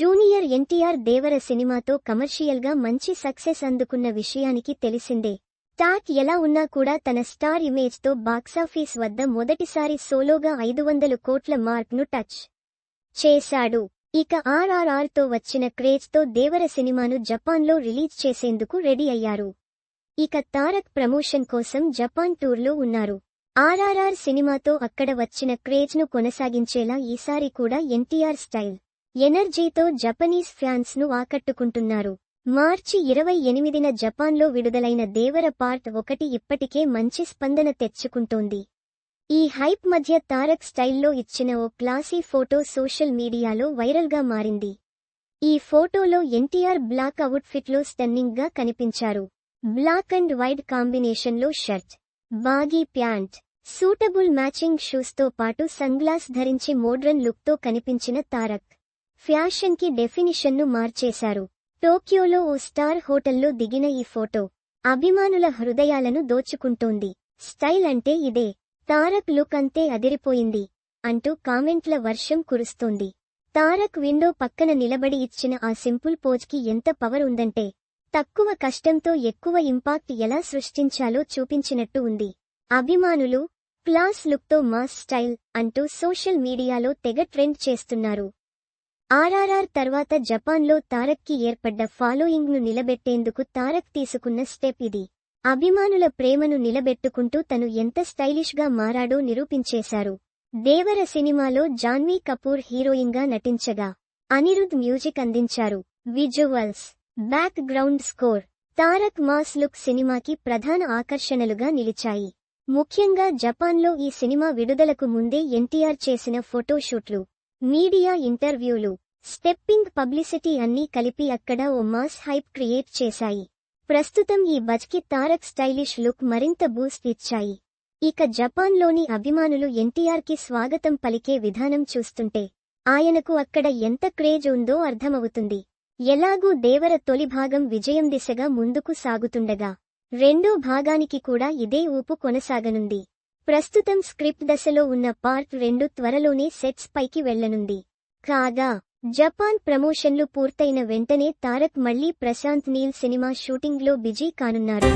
Junior NTR దేవర సినిమాతో కమర్షియల్గా మంచి సక్సెస్ అందుకున్న విషయానికి తెలిసిందే. టాక్ ఎలా ఉన్నా కూడా తన స్టార్ ఇమేజ్తో బాక్సాఫీస్ వద్ద మొదటిసారి సోలోగా ఐదు వందల కోట్ల మార్క్ను టచ్ చేశాడు. ఇక ఆర్ఆర్ఆర్తో వచ్చిన క్రేజ్తో దేవర సినిమాను జపాన్లో రిలీజ్ చేసేందుకు రెడీ అయ్యారు. ఇక తారక్ ప్రమోషన్ కోసం జపాన్ టూర్లో ఉన్నారు. ఆర్ఆర్ఆర్ సినిమాతో అక్కడ వచ్చిన క్రేజ్ను కొనసాగించేలా ఈసారి కూడా ఎన్టీఆర్ స్టైల్ ఎనర్జీతో జపనీస్ ఫ్యాన్స్ను ఆకట్టుకుంటున్నారు. మార్చి ఇరవై ఎనిమిదిన జపాన్లో విడుదలైన దేవర పార్ట్ ఒకటి ఇప్పటికే మంచి స్పందన తెచ్చుకుంటోంది. ఈ హైప్ మధ్య తారక్ స్టైల్లో ఇచ్చిన ఓ క్లాసీ ఫోటో సోషల్ మీడియాలో వైరల్గా మారింది. ఈ ఫోటోలో ఎన్టీఆర్ బ్లాక్ అవుట్ఫిట్లో స్టన్నింగ్గా కనిపించారు. బ్లాక్ అండ్ వైట్ కాంబినేషన్లో shirt baggy pant suitable matching షూస్తో పాటు సన్గ్లాస్ ధరించి మోడ్రన్ లుక్తో కనిపించిన తారక్. ఫ్యాషన్కి డెఫినిషన్ను మార్చేశారు. టోక్యోలో ఓ స్టార్ హోటల్లో దిగిన ఈ ఫోటో అభిమానుల హృదయాలను దోచుకుంటోంది. స్టైల్ అంటే ఇదే. తారక్ లుక్ అంతే అదిరిపోయింది అంటూ కామెంట్ల వర్షం కురుస్తోంది. తారక్ విండో పక్కన నిలబడి ఇచ్చిన ఆ సింపుల్ పోజ్కి ఎంత పవర్ ఉందంటే తక్కువ కష్టంతో ఎక్కువ ఇంపాక్ట్ ఎలా సృష్టించాలో చూపించినట్టు ఉంది. అభిమానులు క్లాస్ లుక్తో మాస్ స్టైల్ అంటూ సోషల్ మీడియాలో తెగ ట్రెండ్ చేస్తున్నారు. ఆర్ఆర్ఆర్ తర్వాత జపాన్లో తారక్కి ఏర్పడ్డ ఫాలోయింగ్ను నిలబెట్టేందుకు తారక్ తీసుకున్న స్టెప్ ఇది. అభిమానుల ప్రేమను నిలబెట్టుకుంటూ తను ఎంత స్టైలిష్గా మారాడో నిరూపించేశారు. దేవర సినిమాలో జాన్వీ కపూర్ హీరోయిన్గా నటించగా అనిరుద్ మ్యూజిక్ అందించారు. Visuals background score Tarak mass look సినిమాకి ప్రధాన ఆకర్షణలుగా నిలిచాయి. ముఖ్యంగా జపాన్లో ఈ సినిమా విడుదలకు ముందే ఎన్టీఆర్ చేసిన ఫోటోషూట్లు. మీడియా ఇంటర్వ్యూలు స్టెప్పింగ్ పబ్లిసిటీ అన్నీ కలిపి అక్కడ ఓ మాస్ హైప్ క్రియేట్ చేశాయి. ప్రస్తుతం ఈ బజ్కి తారక్ స్టైలిష్ లుక్ మరింత బూస్ట్ ఇచ్చాయి. ఇక జపాన్లోని అభిమానులు ఎన్టీఆర్కి స్వాగతం పలికే విధానం చూస్తుంటే ఆయనకు అక్కడ ఎంత క్రేజ్ ఉందో అర్థమవుతుంది. ఎలాగూ దేవర తొలి భాగం విజయం దిశగా ముందుకు సాగుతుండగా రెండో భాగానికి కూడా ఇదే ఊపు కొనసాగనుంది. ప్రస్తుతం స్క్రిప్ట్ దశలో ఉన్న పార్ట్ రెండు త్వరలోనే సెట్స్ పైకి వెళ్ళనుంది కాగా జపాన్ ప్రమోషన్లు పూర్తయిన వెంటనే తారక్ మళ్ళీ ప్రశాంత్ నీల్ సినిమా షూటింగ్లో బిజీ కానున్నారు